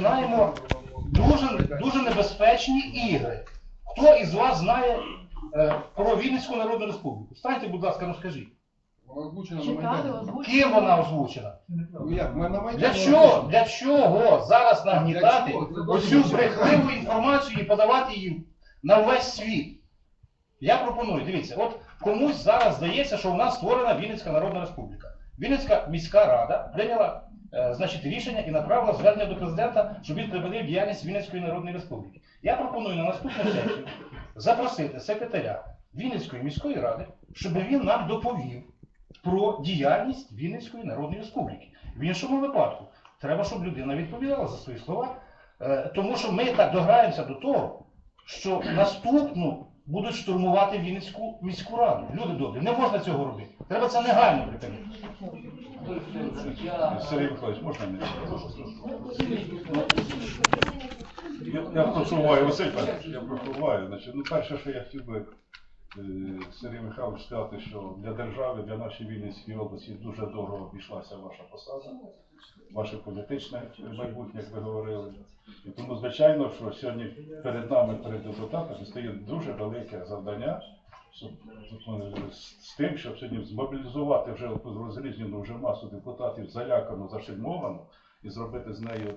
Знаємо дуже, дуже небезпечні ігри. Хто із вас знає е, про Вінницьку Народну Республіку? Встаньте, будь ласка, розкажіть. Вона озвучена на Читали, Майдані. озвучили. Ким вона озвучена? Ну як, ми на Майдані. Для чого? Для чого зараз нагнітати Для чого? Оцю брехливу інформацію і подавати її на весь світ? Я пропоную, дивіться, от комусь зараз здається, що у нас створена Вінницька Народна Республіка. Вінницька міська рада прийняла значить, рішення і направила звернення до президента, щоб він припинив діяльність Вінницької Народної Республіки. Я пропоную на наступну сесію запросити секретаря Вінницької міської ради, щоб він нам доповів про діяльність Вінницької Народної Республіки. В іншому випадку треба, щоб людина відповідала за свої слова, е, тому що ми так дограємося до того, що наступну будуть штурмувати Вінницьку міську раду. Люди добрі, не можна цього робити. Треба це негайно припинити. Сергій Михайлович, можна мені? Я, я прошу я прошу ну, перше, що я хотів би е, Сергій Михайлович сказати, що для держави, для нашої Вінницької області дуже дорого обійшлася ваша посада, ваше політичне майбутнє, як ви говорили. І тому, звичайно, що сьогодні перед нами, перед депутатами, стоїть дуже велике завдання з з тим, щоб сьогодні змобілізувати вже розрізнену вже масу депутатів, залякану, зашельмовану, і зробити з нею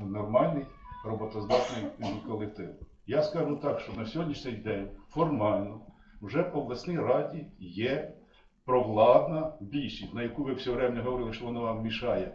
нормальний роботоздатний колектив. Я скажу так, що на сьогоднішній день формально вже по обласній раді є провладна більшість, на яку ви все время говорили, що вона вам мішає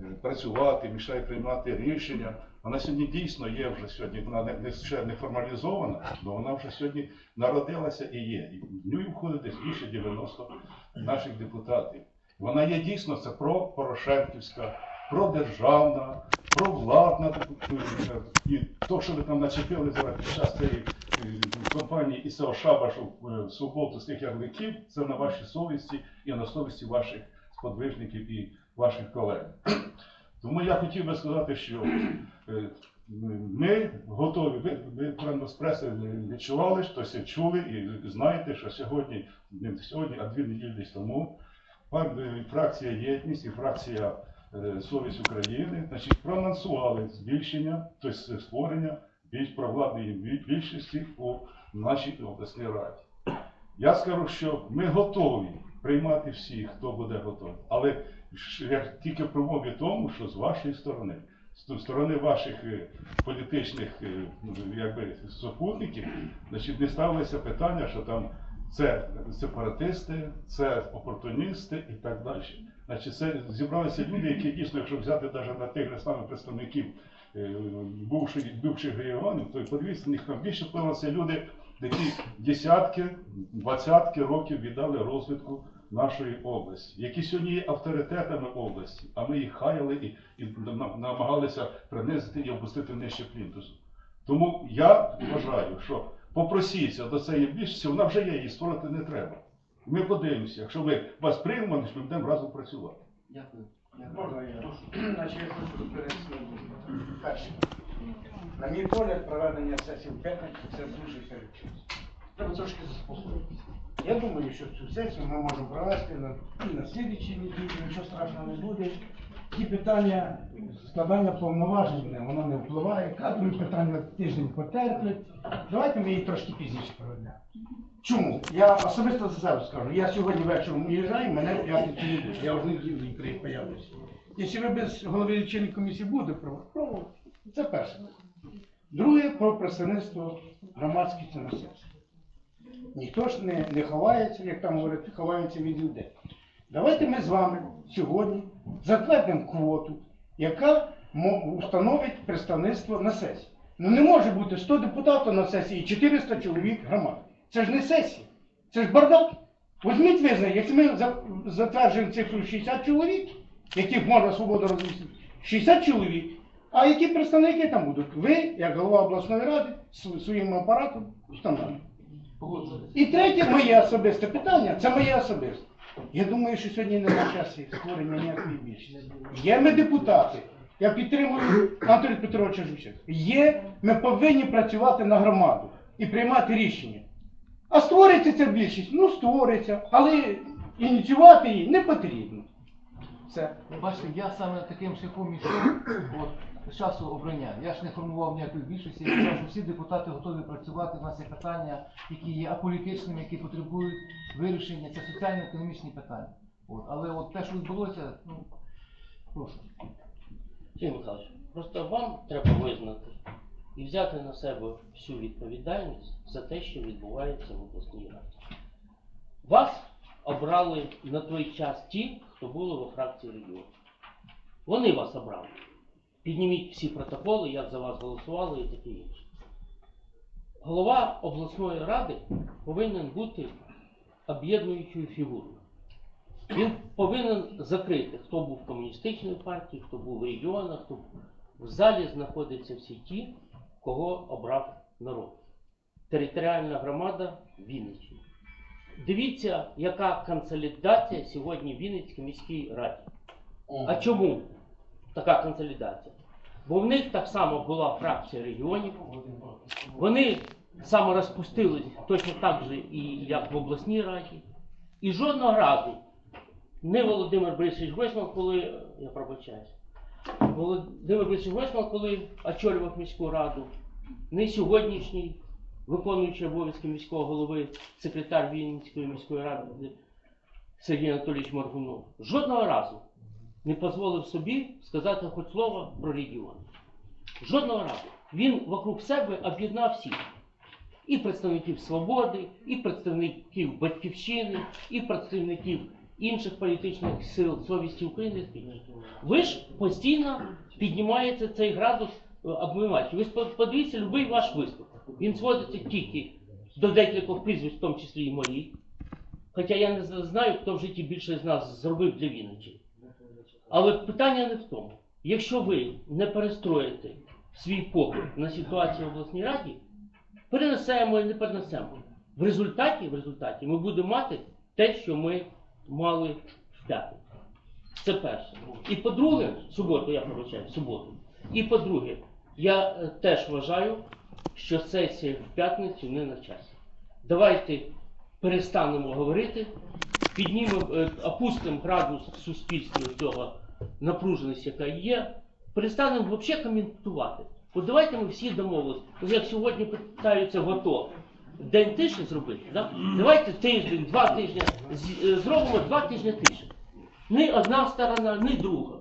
е, працювати, мішає приймати рішення. Вона сьогодні дійсно є вже сьогодні, вона не, ще не формалізована, але вона вже сьогодні народилася і є. І в нього входить десь більше 90 наших депутатів. Вона є дійсно це про Порошенківська, продержавна, провладна е, і то, що ви там начепили зараз під час цієї е, кампанії і цього шабашу е, суботу з тих ярликів, це на вашій совісті і на совісті ваших сподвижників і ваших колег. Тому я хотів би сказати, що е, ми готові, ви, ви певно, з преси відчували, що чули і знаєте, що сьогодні, сьогодні, а дві неділі десь тому, е, фракція Єдність і фракція е, Совість України значить, проанонсували збільшення, тобто створення більш провладної бі- більшості у нашій обласній раді. Я скажу, що ми готові приймати всіх, хто буде готовий. Але як тільки при умові тому, що з вашої сторони, з сторони ваших е, політичних е, ну, якби, супутників, значить, не ставилися питання, що там це сепаратисти, це опортуністи і так далі. Значить, це зібралися люди, які дійсно, якщо взяти навіть на тих самих представників е, бувших регіонів, то подивіться, них там більше впливалися люди, які десятки, двадцятки років віддали розвитку нашої області, які сьогодні є авторитетами області, а ми їх хаяли і, і намагалися принизити і опустити нижче плінтусу. Тому я вважаю, що попросіться до цієї більшості, вона вже є, її створити не треба. Ми подивимося, якщо ми вас приймемо, ми будемо разом працювати. Дякую. Можна я? Значить, я хочу перейти. Перше. На мій погляд, проведення сесії в п'ятницю це дуже перечинно. Треба трошки заспокоїтися. Я думаю, що цю сесію ми можемо провести на, і на слідчій неділі, нічого страшного не буде. Ті питання складання повноважень, воно не впливає. Кадрові питання тиждень потерплять. Давайте ми її трошки пізніше проведемо. Чому? Я особисто за себе скажу. Я сьогодні вечором уїжджаю, мене в п'ятницю не буде. Я вже неділю і появлюся. Якщо ви без голови лічильної комісії буде проводити. Це перше. Друге про представництво громадськості на. Ніхто ж не, не ховається, як там говорять, ховаються від людей. Давайте ми з вами сьогодні затвердимо квоту, яка установить представництво на сесії. Ну не може бути 100 депутатів на сесії і 400 чоловік громади. Це ж не сесія, це ж бардак. Візьміть визнай, якщо ми затверджуємо цифру 60 чоловік, яких можна свободу розмістити, 60 чоловік, а які представники там будуть? Ви, як голова обласної ради, своїм апаратом встановлюєте. І третє моє особисте питання, це моє особисте. Я думаю, що сьогодні не на часі створення ніякої більшості. Є ми депутати. Я підтримую Анатолія Петровича Жученка. Є, ми повинні працювати на громаду і приймати рішення. А створиться ця більшість? Ну створиться, але ініціювати її не потрібно. Все. Бачите, я саме таким шляхом ішов. От, з часу обрання. Я ж не формував ніякої більшості, я казав, що всі депутати готові працювати. У нас є питання, які є аполітичними, які потребують вирішення. Це соціально-економічні питання. От. Але от те, що відбулося, ну, прошу. Сергій Михайлович, просто вам треба визнати і взяти на себе всю відповідальність за те, що відбувається в обласній раді. Вас обрали на той час ті, хто були во фракції регіону. Вони вас обрали. Підніміть всі протоколи, як за вас голосували і таке інше. Голова обласної ради повинен бути об'єднуючою фігурою. Він повинен закрити, хто був в комуністичній партії, хто був в регіонах, хто в залі знаходяться всі ті, кого обрав народ. Територіальна громада Вінниччини. Дивіться, яка консолідація сьогодні в Вінницькій міській раді. А чому така консолідація? Бо в них так само була фракція регіонів. Вони саморозпустились точно так же, і як в обласній раді. І жодного разу не Володимир Борисович Гройсман, коли, я пробачаюсь, Володимир Борисович Гройсман, коли очолював міську раду, не сьогоднішній виконуючий обов'язки міського голови, секретар Вінницької міської ради Сергій Анатолійович Моргунов, жодного разу не дозволив собі сказати хоч слово про регіон. Жодного разу. Він вокруг себе об'єднав всіх. І представників свободи, і представників батьківщини, і представників інших політичних сил совісті України. Ви ж постійно піднімаєте цей градус е. Ви подивіться любий ваш виступ. Він зводиться тільки до декількох прізвищ, в тому числі і моїх. Хоча я не знаю, хто в житті більше з нас зробив для Вінниччини. Але питання не в тому. Якщо ви не перестроїте свій погляд на ситуацію в обласній раді, перенесемо і не перенесемо. В результаті, в результаті ми будемо мати те, що ми мали в п'ятницю. Це перше. І по-друге, суботу, я пробачаю, суботу. І по-друге, я е, теж вважаю, що сесія в п'ятницю не на часі. Давайте перестанемо говорити, піднімемо, е, опустимо градус в суспільстві цього напруженості, яка є, перестанемо взагалі коментувати. От давайте ми всі домовились. Як сьогодні питаються в АТО, день тиші зробити, да? давайте тиждень, два тижні, е, зробимо два тижні тиші. Ні одна сторона, ні друга.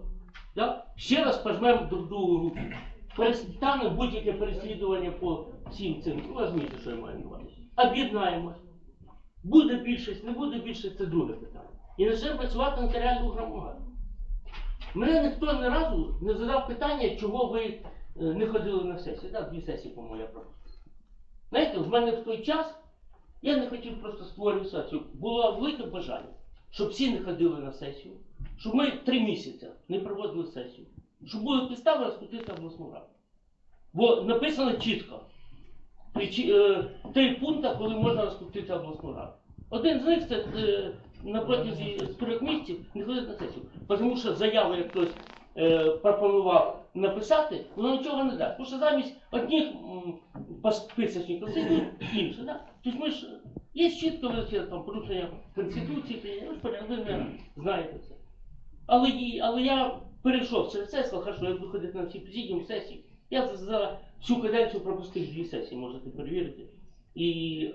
Да? Ще раз пожмемо друг другу руки. Перестанемо будь-яке переслідування по всім цим. Ви розумієте, що я маю на увазі. Об'єднаємось. Буде більшість, не буде більшість, це друге питання. І почнемо працювати на територіальну громаду. Мене ніхто ні разу не задав питання, чого ви е, не ходили на сесію. Так, дві сесії, по-моєму, я пропустив. Знаєте, в мене в той час я не хотів просто створювати сесію. Було велике бажання, щоб всі не ходили на сесію, щоб ми три місяці не проводили сесію, щоб були підстави розпустити обласну раду. Бо написано чітко. Е, Три пункти, коли можна розпустити обласну раду. Один з них це е, на протязі трьох місяців не ходити на сесію. Тому що заяву, як хтось е, пропонував написати, воно нічого не дасть. Тому що замість одних списочників сидять інші. Да? Тобто ми ж є чітко там порушення Конституції, ви ж знаєте це. Але, але я перейшов через це, сказав, хорошо, я буду ходити на всі президіум сесії. Я за, всю каденцію пропустив дві сесії, можете перевірити. І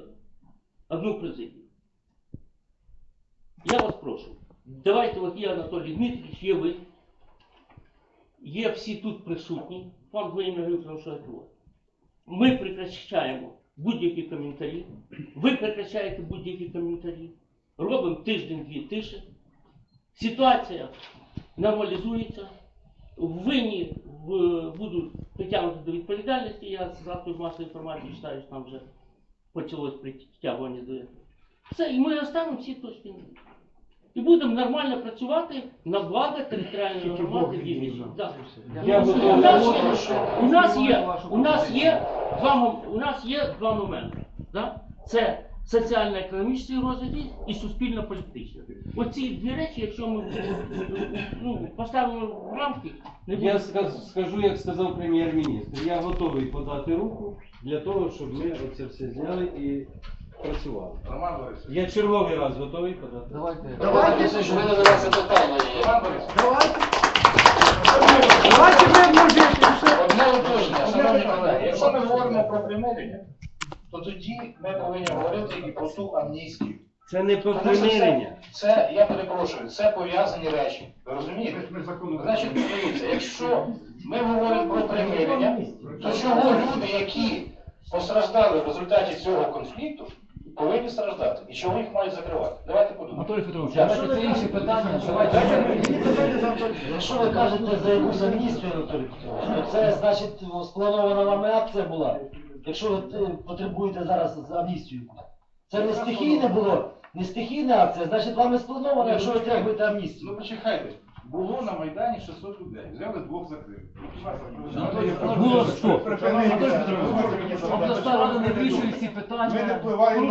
одну президію. Я вас прошу, давайте, от є Анатолій Дмитрович, є ви, є всі тут присутні, вам я говорю, що я тут. Ми прекращаємо будь-які коментарі, ви прекращаєте будь-які коментарі, робимо тиждень-дві тиші, ситуація нормалізується, винні в- будуть притягнуті до відповідальності, я з засобів масової інформації читаю, що там вже почалось притягування до все, і ми оставимо всі точки «і». Будемо нормально працювати на благо територіальної громади Вінниччини. Да. У нас є- У нас є, у нас є два у нас є два моменти. Да? Це соціально-економічний розвиток і суспільно-політичний. Оці дві речі, якщо ми ну, поставимо в рамки, не буде. Я скажу, як сказав прем'єр-міністр, я готовий подати руку для того, щоб ми оце все зняли і працювали. Роман Борисович. Я черговий раз готовий подати. Давайте. Давайте, Роман Борисович. давайте мирно жити. Одне уточнення, шановні колеги, якщо ми говоримо про примирення, то тоді ми повинні говорити і про ту амністію. Це не про Тому що примирення. Це, це, я перепрошую, це пов'язані речі. Ви розумієте? Значить, дивіться, якщо ми говоримо про примирення, то чого люди, які постраждали в результаті цього конфлікту, повинні страждати? І чого їх мають закривати? Давайте подумаємо. Анатолій Петрович, давайте це інше питання. Давайте. Якщо ви кажете за якусь амністію, Анатолій Петрович, то це значить спланована вами акція була. Якщо ви е, потребуєте зараз амністію. Це не стихійне було, не стихійна акція, значить вами сплановано, якщо ви требуєте амністію. Ну почекайте. Було на Майдані 600 людей. Взяли двох закрили. Було що? Припинити. Обласна рада не Ми не питання,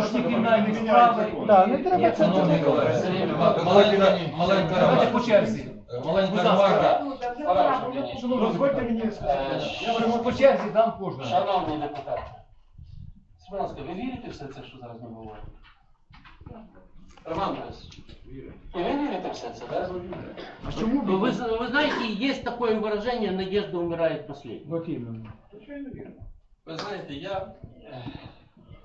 це, кримінальні справи. Так, не треба це Маленька, маленька Давайте по черзі. Маленька Будь ласка. ремарка. Дозвольте мені Е, сказати. Я беру по черзі дам кожному. Шановні депутати, скажіть, будь ласка, ви вірите в все це, що зараз ми говоримо? Роман Борисович, і ви вірите в все це, так? А чому Ну, вы, з- вы знаете, есть такое выражение «надежда умирает последней». Вот іменно. Ви знаєте, я е,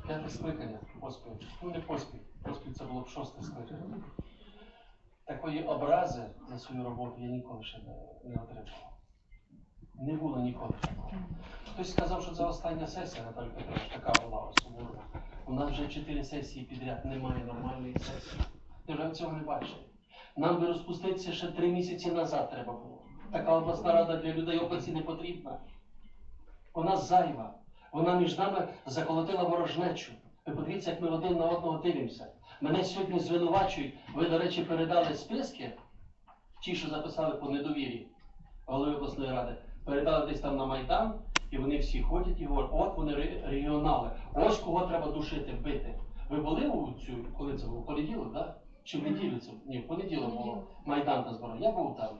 п'яте скликання поспіль, ну не поспіль, поспіль це було б шосте скликання. Такої образи за свою роботу я ніколи ще не, отримав. Не було ніколи. Хтось сказав, що це остання сесія, Наталя Петрович, така була особлива. У нас вже чотири сесії підряд, немає нормальної сесії. Ви цього не бачили? Нам би розпуститися ще три місяці назад треба було. Така обласна рада для людей області не потрібна. Вона зайва. Вона між нами заколотила ворожнечу. Ви подивіться, як ми один на одного дивимося. Мене сьогодні звинувачують. Ви, до речі, передали списки, ті, що записали по недовірі голови обласної ради, передали десь там на Майдан, і вони всі ходять і говорять, от вони регіонали, ось кого треба душити, бити. Ви були у цю, коли це було? Понеділок, так? Чи в неділю це? Ні, в понеділок було Майдан та зброї. Я був там.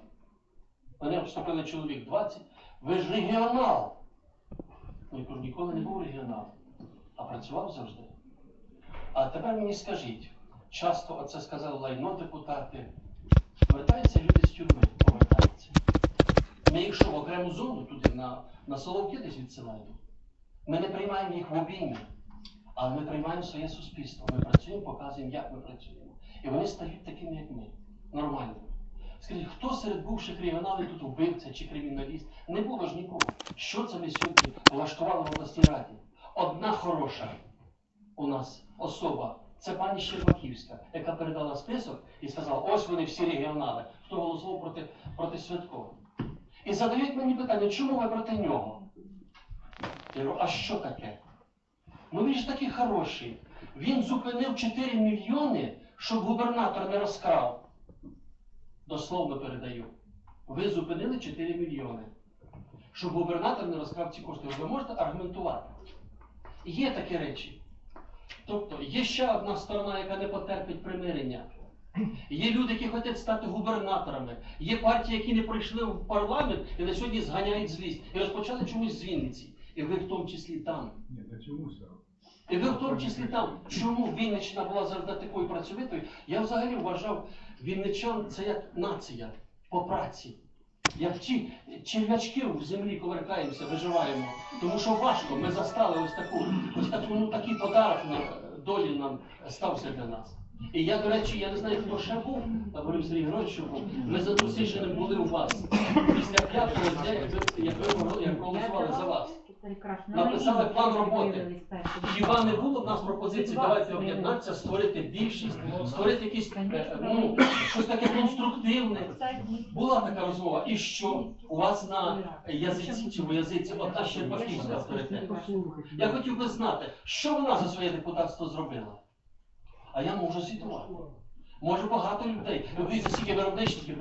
Мене вступили чоловік 20. Ви ж регіонал. Ну, я кажу, ніколи не був регіоналом, а працював завжди. А тепер мені скажіть, часто оце сказали лайно депутати, повертаються люди з тюрми, повертаються. Ми їх що, в окрему зону туди на, на Соловки десь відсилаємо? Ми не приймаємо їх в обійми, але ми приймаємо своє суспільство. Ми працюємо, показуємо, як ми працюємо. І вони стають такими, як ми, нормальними. Скажіть, хто серед бувших регіоналів тут вбивця чи криміналіст? Не було ж нікого. Що це ми сьогодні влаштували в обласній раді? Одна хороша у нас особа, це пані Щербаківська, яка передала список і сказала, ось вони всі регіонали, хто голосував проти, проти Святкова. І задають мені питання, чому ви проти нього? Я говорю, а що таке? Ну він ж такий хороший. Він зупинив 4 мільйони, щоб губернатор не розкрав. Дословно передаю. Ви зупинили 4 мільйони. Щоб губернатор не розкрав ці кошти. Ви можете аргументувати? Є такі речі. Тобто є ще одна сторона, яка не потерпить примирення. Є люди, які хочуть стати губернаторами. Є партії, які не пройшли в парламент і на сьогодні зганяють злість. І розпочали чомусь з Вінниці. І ви в тому числі там. Ні, та чому ж? І ви в тому числі там, чому Вінниччина була завжди такою працьовитою, я взагалі вважав Вінничан це як нація по праці. Як ті черв'ячки в землі коверкаємося, виживаємо. Тому що важко, ми застали ось таку, ось таку, ну, такий подарок на долі нам стався для нас. І я, до речі, я не знаю, хто ще був, а говорив Сергій Григорович, що був. Ми за Дусижиним були у вас. Після п'ятого дня, як ви, як проголосували за вас. Написали план роботи. Хіба не було в нас пропозиції, давайте об'єднатися, створити більшість, створити якісь, е, ну, щось таке конструктивне. Була така розмова. І що? У вас на язиці чи в язиці одна Щербаківська авторитет. Я хотів би знати, що вона за своє депутатство зробила. А я можу звітувати. Може багато людей. Ви дивіться, скільки виробничників.